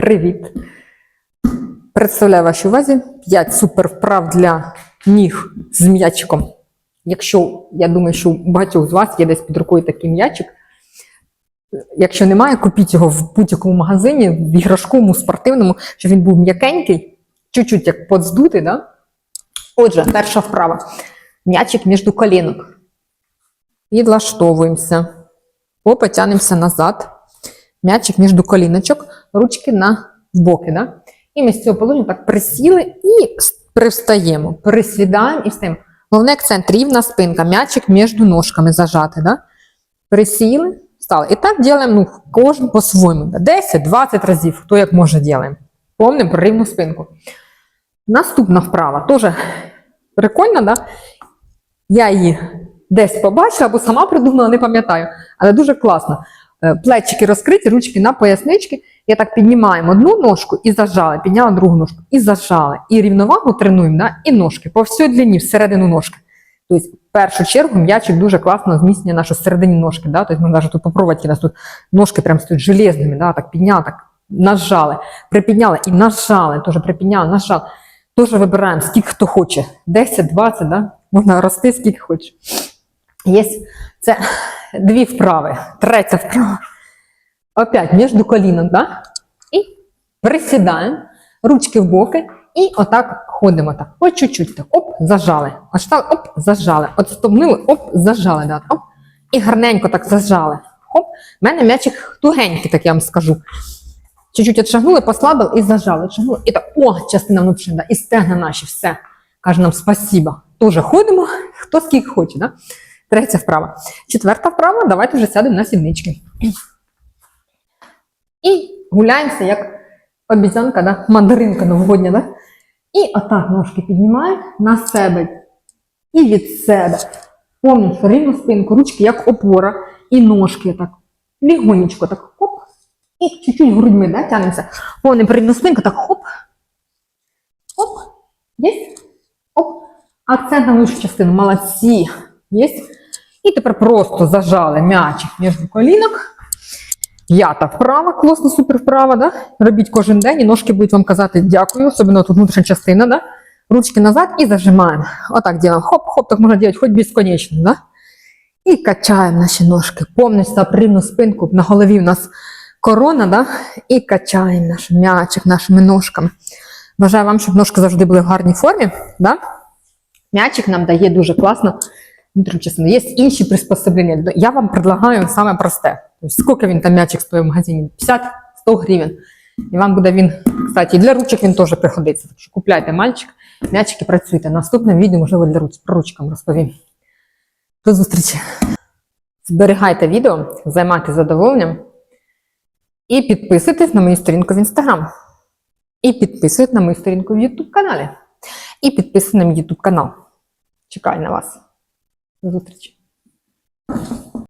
Привіт! Представляю вашій увазі 5 супер вправ для ніг з м'ячиком. Якщо я думаю, що у багатьох з вас є десь під рукою такий м'ячик. Якщо немає, купіть його в будь-якому магазині, в іграшковому, спортивному, щоб він був м'якенький, чуть-чуть як подздутий. Да? Отже, перша вправа. М'ячик між колінок. Підлаштовуємося. Попа тянемося назад. М'ячик між коліночок, ручки на боки. Да? І ми з цього положення так присіли і привстаємо. Присідаємо і встаємо. Головний акцент рівна спинка, м'ячик між ножками зажати. Да? Присіли, встали. І так робимо ну, кожен по-своєму. да. 10-20 разів, хто як може робимо. Помнимо про рівну спинку. Наступна вправа. Теж прикольна, да? Я її десь побачила або сама придумала, не пам'ятаю. Але дуже класно. Е, Плечики розкриті, ручки на пояснички. Я так піднімаємо одну ножку і зажали, підняла другу ножку і зажали. І рівновагу тренуємо, да? і ножки по всій длині, всередину ножки. Тобто, в першу чергу, м'ячик дуже класно зміцнює нашу середині ножки. Да? Тобто, можна навіть тут попробувати, нас тут ножки прям стоять железними, да? так підняли, так нажали, припідняли і нажали, теж припідняли, нажали. Теж вибираємо, скільки хто хоче. 10, 20, да? можна рости скільки хоче. Є це дві вправи. Третя вправа. Опять між колінок, да? Присідаємо, ручки в боки, і отак ходимо так. По чуть-чуть так. Оп, зажали. Аж так, оп, зажали. От стомнили, оп, зажали. Да? Оп. І гарненько так зажали. Хоп. У мене м'ячик тугенький, так я вам скажу. Чуть-чуть отшагнули, послабили і зажали. Отшагнули. І так, о, частина внутрішня, і стегна наші, все. Каже нам спасіба. Тоже ходимо, хто скільки хоче. Да? Третя вправа. Четверта вправа, давайте вже сядемо на сіднички. І гуляємося, як обіцянка, да? мандаринка новогодня. Да? І отак ножки піднімаємо на себе і від себе. Повністю рівну спинку, ручки як опора, і ножки так. Лігонечко так хоп. І чуть-чуть грудьми да, тянемося. Повний рівну спинку, так хоп. Хоп. Є? Оп. Акцент на вищу частину. Молодці. Є? І тепер просто зажали м'ячик між колінок. П'ята вправа, класно, супер вправа, да? Робіть кожен день, і ножки будуть вам казати дякую, особливо тут внутрішня частина, да? Ручки назад і зажимаємо. Отак делаем. Хоп-хоп, так можна робити хоч безконечно, да? І качаємо наші ножки. Повністю рівну спинку. На голові у нас корона, да? І качаємо наш м'ячик нашими ножками. Бажаю вам, щоб ножки завжди були в гарній формі. Да? М'ячик нам дає дуже класно внутрішню частину. Є інші приспособлення. Я вам предлагаю саме просте. Скільки він там м'ячик стоїть в магазині? 50-100 гривень. І вам буде він, кстати, для ручок він теж пригодиться. Так що купляйте мальчик, м'ячики працюйте. Наступне відео, можливо, для руч, про ручкам розповім. До зустрічі. Зберігайте відео, займайтеся задоволенням. І підписуйтесь на мою сторінку в Instagram. І підписуйтесь на мою сторінку в YouTube каналі. І підписуйтесь на мій YouTube канал. Чекаю на вас. До зустрічі.